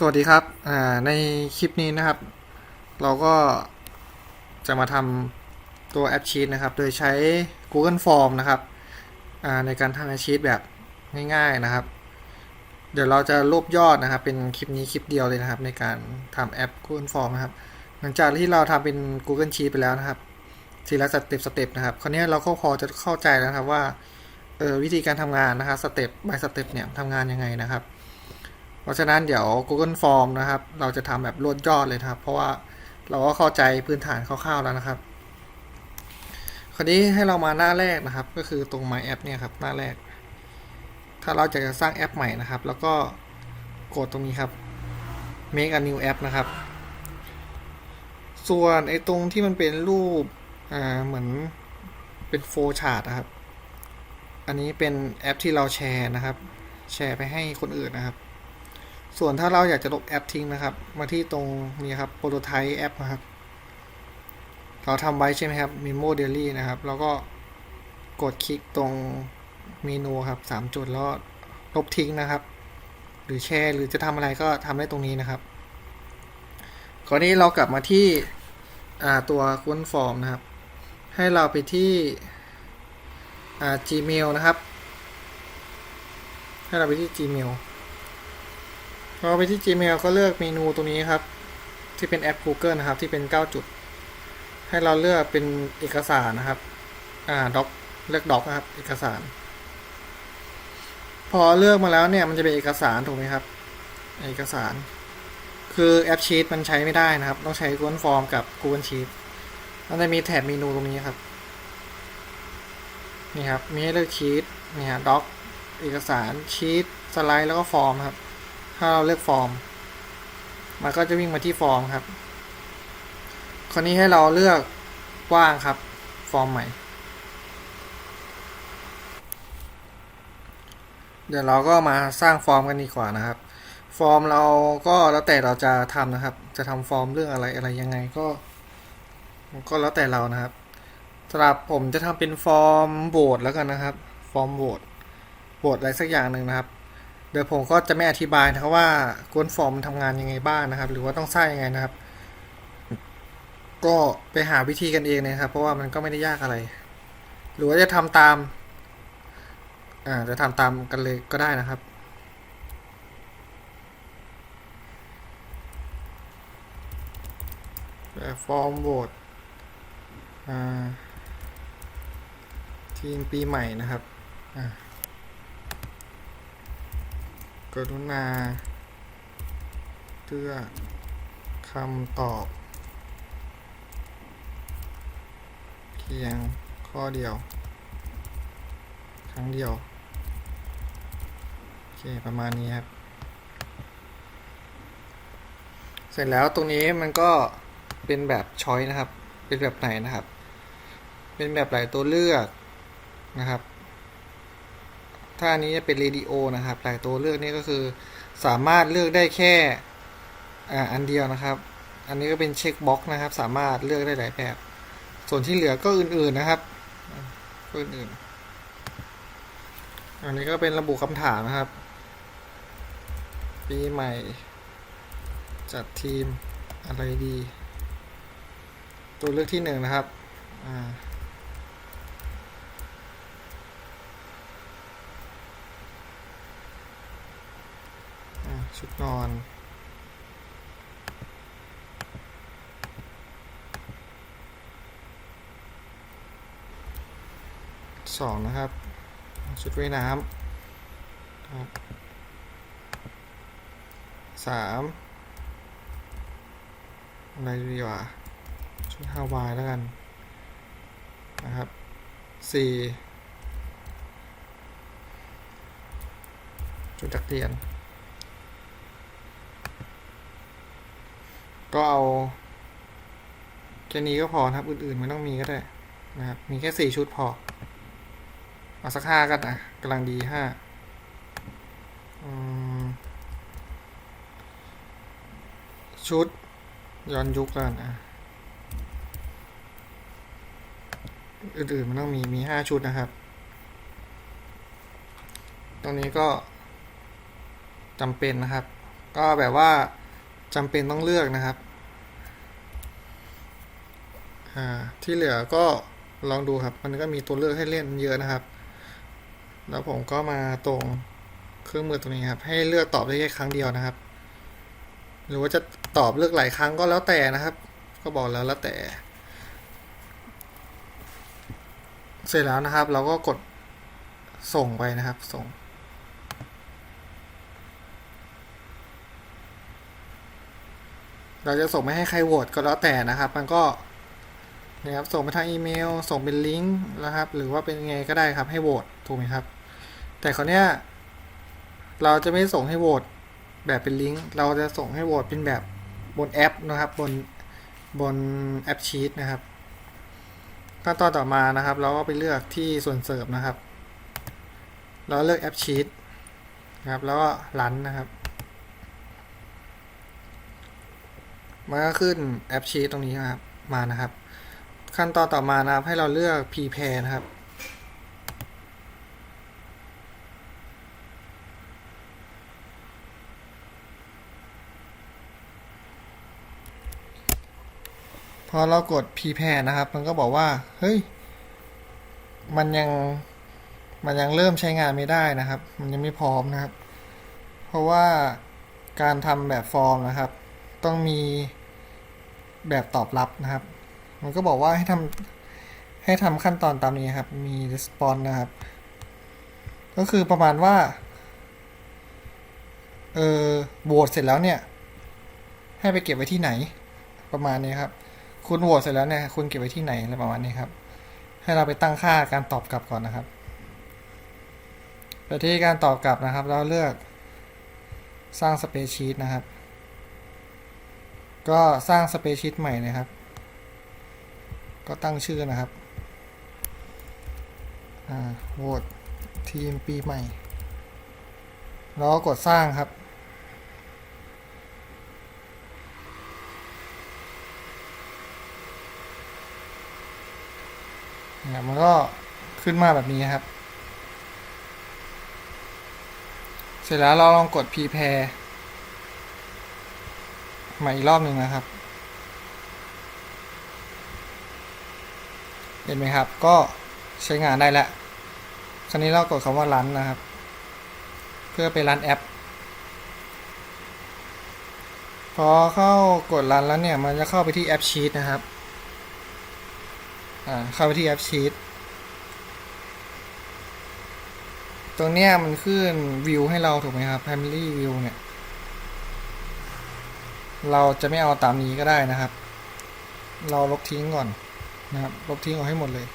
สวัสดีครับอ่าในคลิปนี้นะครับ เราก็จะมาทำตัวแอปชีตนะครับ โดยใช้ Google Form นะครับอ่าในการทำแอปชีตแบบง่ายๆนะครับ เดี๋ยวเราจะรวบยอดนะครับ เป็นคลิปนี้คลิปเดียวเลยนะครับ ในการทำแอป Google Form นะครับ หลังจากที่เราทำเป็น Google Sheet ไปแล้วนะครับทีละสเต็ปสเต็ปนะครับ คราวนี้เราก็พอจะเข้าใจแล้วครับว่าออวิธีการทำงานนะครับสเต็ป by สเต็ปเนี่ยทำงานยังไงนะครับ ราะฉะนั้นเดี๋ยว Google Form นะครับ เราจะทำแบบรวดยอดเลยนะครับ เพราะว่าเราก็เข้าใจพื้นฐานคร่าวๆแล้วนะครับคราวนี้ให้เรามาหน้าแรกนะครับ ก็คือตรง My App เนี่ยครับหน้าแรก ถ้าเราจะสร้างแอปใหม่นะครับ แล้วก็กดตรงนี้ครับ make a new app นะครับ ส่วนไอ้ตรงที่มันเป็นรูปอ่าเหมือนเป็นโฟชาร์ตนะครับ อันนี้เป็นแอปที่เราแชร์นะครับ แชร์ไปให้คนอื่นนะครับ ส่วนถ้าเราอยากจะลบแอปทิ้งนะครับ มาที่ตรงนี้ครับ prototype แอปนะครับ เราทำไว้ใช่ไหมครับ memo daily นะครับ แล้วก็กดคลิกตรงเมนูครับสามจุดแล้วลบทิ้งนะครับ หรือแชร์หรือจะทำอะไรก็ทำได้ตรงนี้นะครับคราวนี้เรากลับมาที่ตัว Google Form นะครับ ให้เราไปที่ Gmail นะครับ ให้เราไปที่ Gmail พอไปที่ Gmail ก็เลือกเมนูตรงนี้ครับ ที่เป็นแอป Google นะครับ ที่เป็น 9 จุด ให้เราเลือกเป็นเอกสารนะครับ อ่าด็อกเลือกด็อกนะครับ เอกสาร พอเลือกมาแล้วเนี่ยมันจะเป็นเอกสารถูกไหมครับ เอกสาร คือแอปชีตมันใช้ไม่ได้นะครับ ต้องใช้ Google Form กับ Google Sheet มันจะมีแถบเมนูตรงนี้ครับ นี่ครับ มีให้เลือกชีตนี่ฮะด็อกเอกสารชีตสไลด์แล้วก็ฟอร์มครับ ถ้าเราเลือกฟอร์ม มันก็จะวิ่งมาที่ฟอร์มครับ คราวนี้ให้เราเลือกกว้างครับ ฟอร์มใหม่ เดี๋ยวเราก็มาสร้างฟอร์มกันดีกว่านะครับ ฟอร์มเราก็แล้วแต่เราจะทำนะครับ จะทำฟอร์มเรื่องอะไรอะไรยังไงก็ ก็แล้วแต่เรานะครับสำหรับผมจะทำเป็นฟอร์มโหวตแล้วกันนะครับ ฟอร์มโหวตโหวตอะไรสักอย่างหนึ่งนะครับ เดี๋ยวผมก็จะไม่อธิบายนะครับว่าก้นฟอร์มทำงานยังไงบ้างนะครับ หรือว่าต้องสร้างยังไงนะครับ ก็ไปหาวิธีกันเองนะครับ เพราะว่ามันก็ไม่ได้ยากอะไร หรือว่าจะทำตามอ่าจะทำตามกันเลยก็ได้นะครับฟอร์มโหวตทีมปีใหม่นะครับอ่า กรุณาเลือคำตอบ เพียงข้อเดียว ครั้งเดียว โอเค ประมาณนี้ครับ เสร็จแล้วตรงนี้มันก็เป็นแบบช้อยนะครับ เป็นแบบไหนนะครับ เป็นแบบหลายตัวเลือกนะครับ ถ้าอันนี้จะเป็นเรดิโอนะครับ หลายตัวเลือกนี่ก็คือ สามารถเลือกได้แค่อ่าอันเดียวนะครับ อันนี้ก็เป็นเช็คบ็อกนะครับ สามารถเลือกได้หลายแบบ ส่วนที่เหลือก็อื่นๆนะครับก็อื่นๆอันนี้ก็เป็นระบุคำถามนะครับ ปีใหม่ จัดทีมอะไรดี ตัวเลือกที่หนึ่งนะครับ อ่า ชุดนอนสองนะครับ ชุดว่ายน้ำครับสามอะไรดีวะชุดฮาวายแล้วกันนะครับสี่ชุดจักเรียน ก็เอาแค่นี้ก็พอนะครับ อื่นๆไม่ต้องมีก็ได้นะครับ มีแค่สี่ชุดพอ เอาสักห้ากันอะกำลังดีห้าชุด ย้อนยุคกันอะอื่นๆมันต้องมี มีห้าชุดนะครับ ตรงนี้ก็จำเป็นนะครับ ก็แบบว่า จำเป็นต้องเลือกนะครับ ที่เหลือก็ลองดูครับ มันก็มีตัวเลือกให้เล่นเยอะนะครับ แล้วผมก็มาตรงเครื่องมือตรงนี้ครับ ให้เลือกตอบได้แค่ครั้งเดียวนะครับ หรือว่าจะตอบเลือกหลายครั้งก็แล้วแต่นะครับ ก็บอกแล้วแล้วแต่ เสร็จแล้วนะครับ เราก็กดส่งไปนะครับ ส่ง เราจะส่งไม่ให้ใครโหวตก็แล้วแต่นะครับ มันก็นะครับส่งไปทางอีเมล ส่งเป็นลิงก์นะครับ หรือว่าเป็นไงก็ได้ครับให้โหวตถูกไหมครับ แต่คราวเนี้ยเราจะไม่ส่งให้โหวตแบบเป็นลิงก์เราจะส่งให้โหวตเป็นแบบบนแอปนะครับ บนบนแอปชีตนะครับขั้นตอนต่อมานะครับ เราก็ไปเลือกที่ส่วนเสริมนะครับ เราเลือกแอปชีตนะครับ แล้วก็รันนะครับ มันก็ขึ้นแอปชีตตรงนี้นะครับมานะครับ ขั้นตอนต่อมานะครับให้เราเลือก prepare นะครับพอเรากด prepare นะครับ มันก็บอกว่า เฮ้ย มันยังมันยังเริ่มใช้งานไม่ได้นะครับ มันยังไม่พร้อมนะครับ เพราะว่าการทำแบบฟอร์มนะครับ ต้องมี แบบตอบรับนะครับ มันก็บอกว่าให้ทำให้ทำขั้นตอนตามนี้ครับ มี response นะครับ ก็คือประมาณว่า เออโหวตเสร็จแล้วเนี่ย ให้ไปเก็บไว้ที่ไหน ประมาณนี้ครับ คุณโหวตเสร็จแล้วเนี่ย คุณเก็บไว้ที่ไหนอะไรประมาณนี้ครับ ให้เราไปตั้งค่าการตอบกลับก่อนนะครับไปที่การตอบกลับนะครับ เราเลือกสร้างสเปซชีตนะครับ ก็สร้างสเปซชีตใหม่นะครับ ก็ตั้งชื่อนะครับอ่าโหวตทีมปีใหม่ แล้วก็กดสร้างครับ เนี่ยมันก็ขึ้นมาแบบนี้ครับ เสร็จแล้วเราลองกด prepare ม่อีกรอบหนึ่งนะครับ เห็นไหมครับ ก็ใช้งานได้แล้วคราวนี้เรากดคำว่า run นะครับ เพื่อไปรันแอป พอเข้ากดรันแล้วเนี่ย มันจะเข้าไปที่แอปชีตนะครับ อ่า เข้าไปที่แอปชีตตรงเนี้ยมันขึ้นวิวให้เราถูกไหมครับ Family View เนี่ย เราจะไม่เอาตามนี้ก็ได้นะครับ เราลบทิ้งก่อนนะครับ ลบทิ้งออกให้หมดเลย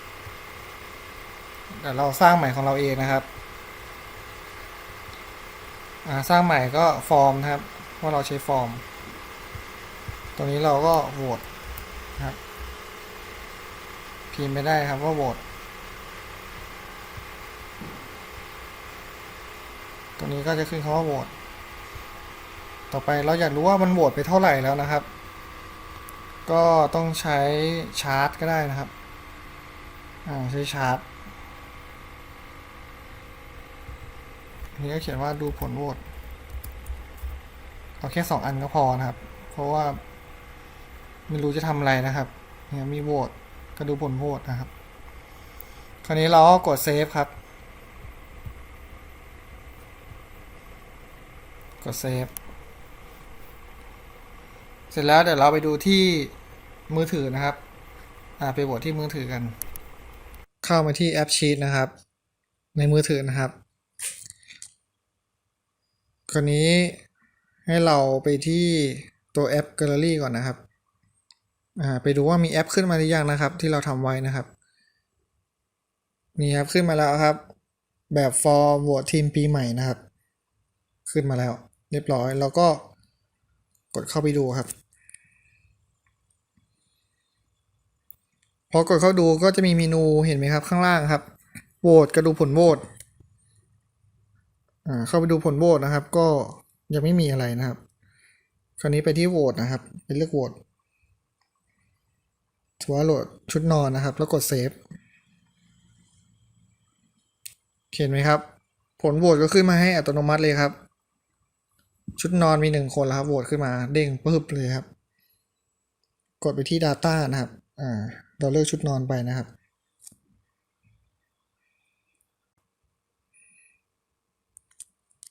แต่เราสร้างใหม่ของเราเองนะครับสร้างใหม่ก็ฟอร์มนะครับ ว่าเราใช้ฟอร์ม ตรงนี้เราก็โหวตนะครับ พิมพ์ไม่ได้ครับว่าโหวตตรงนี้ก็จะขึ้นคำว่าโหวต ต่อไปเราอยากรู้ว่ามันโหวตไปเท่าไหร่แล้วนะครับ ก็ต้องใช้ชาร์ตก็ได้นะครับอ่าใช้ชาร์ตนี่ก็เขียนว่าดูผลโหวตเอาแค่สองอันก็พอนะครับ เพราะว่าไม่รู้จะทำอะไรนะครับเนี่ยมีโหวตก็ดูผลโหวตนะครับ คราวนี้เราก็กดเซฟครับ กดเซฟ เสร็จแล้วเดี๋ยวเราไปดูที่มือถือนะครับ อ่าไปโหวตที่มือถือกัน เข้ามาที่แอปชีตนะครับ ในมือถือนะครับคราวนี้ให้เราไปที่ตัวแอป Gallery ก่อนนะครับ อ่า ไปดูว่ามีแอปขึ้นมาหรือยังนะครับ ที่เราทำไว้นะครับ มีครับขึ้นมาแล้วครับ แบบฟอร์มโหวตทีมปีใหม่นะครับ ขึ้นมาแล้ว เรียบร้อย แล้วก็กดเข้าไปดูครับ พอกดเข้าดูก็จะมีเมนูเห็นไหมครับข้างล่างครับโหวตก็ดูผลโหวตอ่าเข้าไปดูผลโหวตนะครับ ก็ยังไม่มีอะไรนะครับ คราวนี้ไปที่โหวตนะครับไปเลือกโหวตถือว่าโหลดชุดนอนนะครับ แล้วกดเซฟเห็นไหมครับ ผลโหวตก็ขึ้นมาให้อัตโนมัติเลยครับ ชุดนอนมีหนึ่งคนแล้วครับโหวตขึ้นมาเด้งปึ๊บเลยครับ กดไปที่ Data นะครับ อ่า เราเลือกชุดนอนไปนะครับ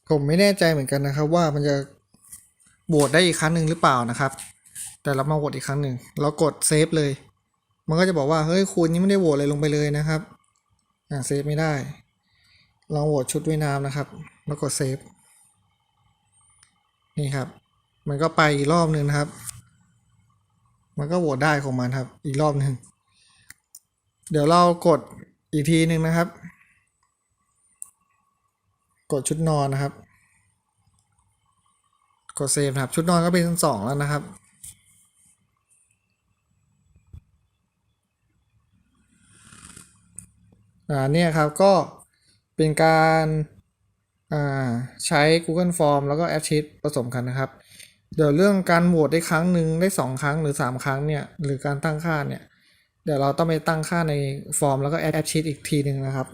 ผมไม่แน่ใจเหมือนกันนะครับ ว่ามันจะโหวตได้อีกครั้งหนึ่งหรือเปล่านะครับ แต่เรามาโหวตอีกครั้งหนึ่งเรากดเซฟเลย มันก็จะบอกว่าเฮ้ยคุณยังไม่ได้โหวตอะไรลงไปเลยนะครับอ่าเซฟไม่ได้ลองโหวตชุดว่ายน้ำนะครับ แล้วกดเซฟนี่ครับ มันก็ไปอีกรอบหนึ่งนะครับ มันก็โหวตได้ของมันครับ อีกรอบหนึ่ง เดี๋ยวเรากดอีกทีหนึ่งนะครับ กดชุดนอนนะครับ กดเซฟครับ ชุดนอนก็เป็นสองแล้วนะครับ อ่าเนี่ยครับก็เป็นการอ่าใช้ Google Form แล้วก็ App Sheet ผสมกันนะครับ เดี๋ยวเรื่องการโหวตได้ครั้งหนึ่งได้สองครั้งหรือสามครั้งเนี่ยหรือการตั้งค่าเนี่ย เดี๋ยวเราต้องไปตั้งค่าในฟอร์มแล้วก็แอดแอปชีตอีกทีหนึ่งนะครับ